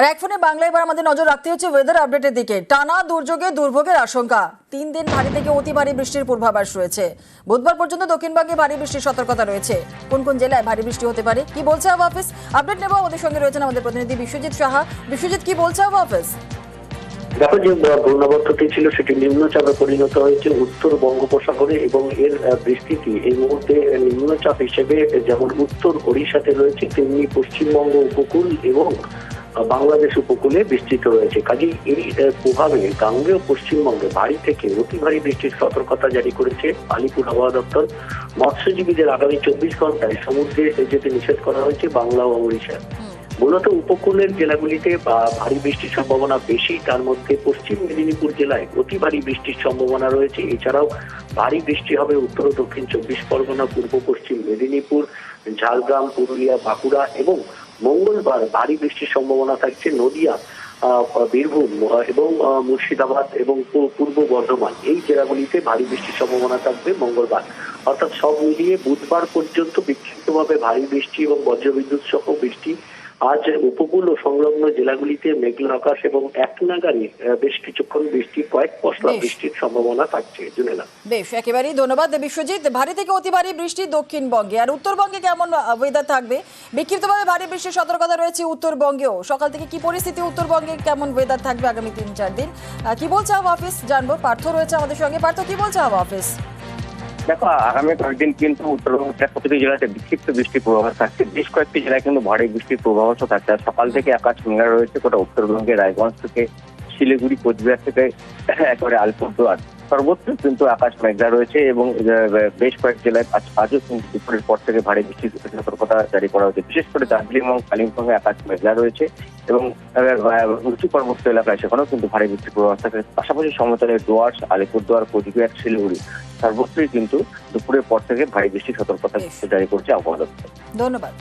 আর এক ফোনে বাংলায় এবার আমাদের নজর রাখতে হচ্ছে ওয়েদার আপডেটের দিকে। টানা দুর্যোগে দুর্ভোগের আশঙ্কা। তিন দিন ভারী থেকে অতি ভারী বৃষ্টির পূর্বাভাস রয়েছে। বুধবার পর্যন্ত দক্ষিণবঙ্গে ভারী বৃষ্টির সতর্কতা রয়েছে। কোন কোন জেলায় ভারী বৃষ্টি হতে পারে, কি বলছে আবহাওয়া অফিস আপডেট নেব আমাদের সঙ্গে রয়েছেন আমাদের প্রতিনিধি বিশ্বজিৎ সাহা। বিশ্বজিৎ, কি বলছে আবহাওয়া অফিস দেখো যে ঘূর্ণাবর্তটি ছিল, সেটি নিম্নচাপে পরিণত হয়েছে উত্তর বঙ্গোপসাগরে এবং এর বিস্তৃতি। এই মুহূর্তে নিম্নচাপ হিসেবে যেমন উত্তর ওড়িশাতে রয়েছে, তেমনি পশ্চিমবঙ্গ উপকূল এবং বাংলাদেশ উপকূলে বিস্তৃত রয়েছে। কাজেই এই প্রভাবে গাঙ্গেয় পশ্চিমবঙ্গে ভারী থেকে অতি ভারী বৃষ্টির সতর্কতা জারি করেছে আলিপুর আবহাওয়া দপ্তর। মৎস্যজীবীদের আগামী চব্বিশ ঘন্টায় সমুদ্রে যেতে নিষেধ করা হয়েছে বাংলা ও ওড়িশা মূলত উপকূলের জেলাগুলিতে বা ভারী বৃষ্টির সম্ভাবনা বেশি, তার মধ্যে পশ্চিম মেদিনীপুর জেলায় অতি ভারী বৃষ্টির সম্ভাবনা রয়েছে। এছাড়াও ভারী বৃষ্টি হবে উত্তর ও দক্ষিণ চব্বিশ পরগনা, পূর্ব পশ্চিম মেদিনীপুর, ঝাড়গ্রাম, পুরুলিয়া, বাঁকুড়া এবং মঙ্গলবার ভারী বৃষ্টির সম্ভাবনা থাকছে নদিয়া বীরভূম এবং মুর্শিদাবাদ এবং পূর্ব বর্ধমান। এই জেলাগুলিতে ভারী বৃষ্টির সম্ভাবনা থাকবে মঙ্গলবার। অর্থাৎ সব মিলিয়ে বুধবার পর্যন্ত বিক্ষিপ্তভাবে ভারী বৃষ্টি এবং বজ্রবিদ্যুৎ সহ বৃষ্টি আজ উপকূল ও সংলগ্ন জেলাগুলিতে মেঘলা আকাশ এবং এক নাগারে বেশ কিছুক্ষণ বৃষ্টি কয়েক পশলা বৃষ্টির সম্ভাবনা থাকছে জুনেলা বেশ একেবারেই ধন্যবাদ বিশ্বজিৎ। ভারী থেকে অতি ভারী বৃষ্টি দক্ষিণবঙ্গে। আর উত্তরবঙ্গে কেমন ওয়েদার থাকবে? বিক্ষিপ্তভাবে ভারী বৃষ্টির সতর্কতা রয়েছে উত্তরবঙ্গেও। সকাল থেকে কি পরিস্থিতি উত্তরবঙ্গে? কেমন ওয়েদার থাকবে আগামী তিন চার দিন কি বলছে আবহাওয়া অফিস জানব। পার্থ রয়েছে আমাদের সঙ্গে। পার্থ কি বলছে আবহাওয়া অফিস দেখো, আগামী কয়েকদিন কিন্তু উত্তরবঙ্গের প্রতিটি জেলাতে বিক্ষিপ্ত বৃষ্টির পূর্বাভাস থাকছে। বেশ কয়েকটি জেলায় কিন্তু ভারী বৃষ্টির পূর্বাভাসও থাকছে। সকাল থেকে আকাশ মেঘা রয়েছে গোটা উত্তরবঙ্গে রায়গঞ্জ থেকে শিলিগুড়ি, কোচবিহার থেকে একেবারে আলিপুরদুয়ার। সর্বত্র কিন্তু আকাশ মেঘলা রয়েছে এবং বেশ কয়েক জেলায় আজ- আজও কিন্তু দুপুরের পর থেকে ভারী বৃষ্টির সতর্কতা জারি করা হয়েছে বিশেষ করে দার্জিলিং এবং কালিম্পংয়ে আকাশ মেঘলা রয়েছে এবং উঁচু পার্বত্য এলাকায় সেখানেও কিন্তু ভারী বৃষ্টির পূর্বাভাস থাকে পাশাপাশি সমতলে ডুয়ার্স, আলিপুরদুয়ার, কোচবিহার, শিলিগুড়ি। সর্বত্রই কিন্তু দুপুরের পর থেকে ভারী বৃষ্টির সতর্কতা জারি করছে আবহাওয়া দপ্তর। ধন্যবাদ।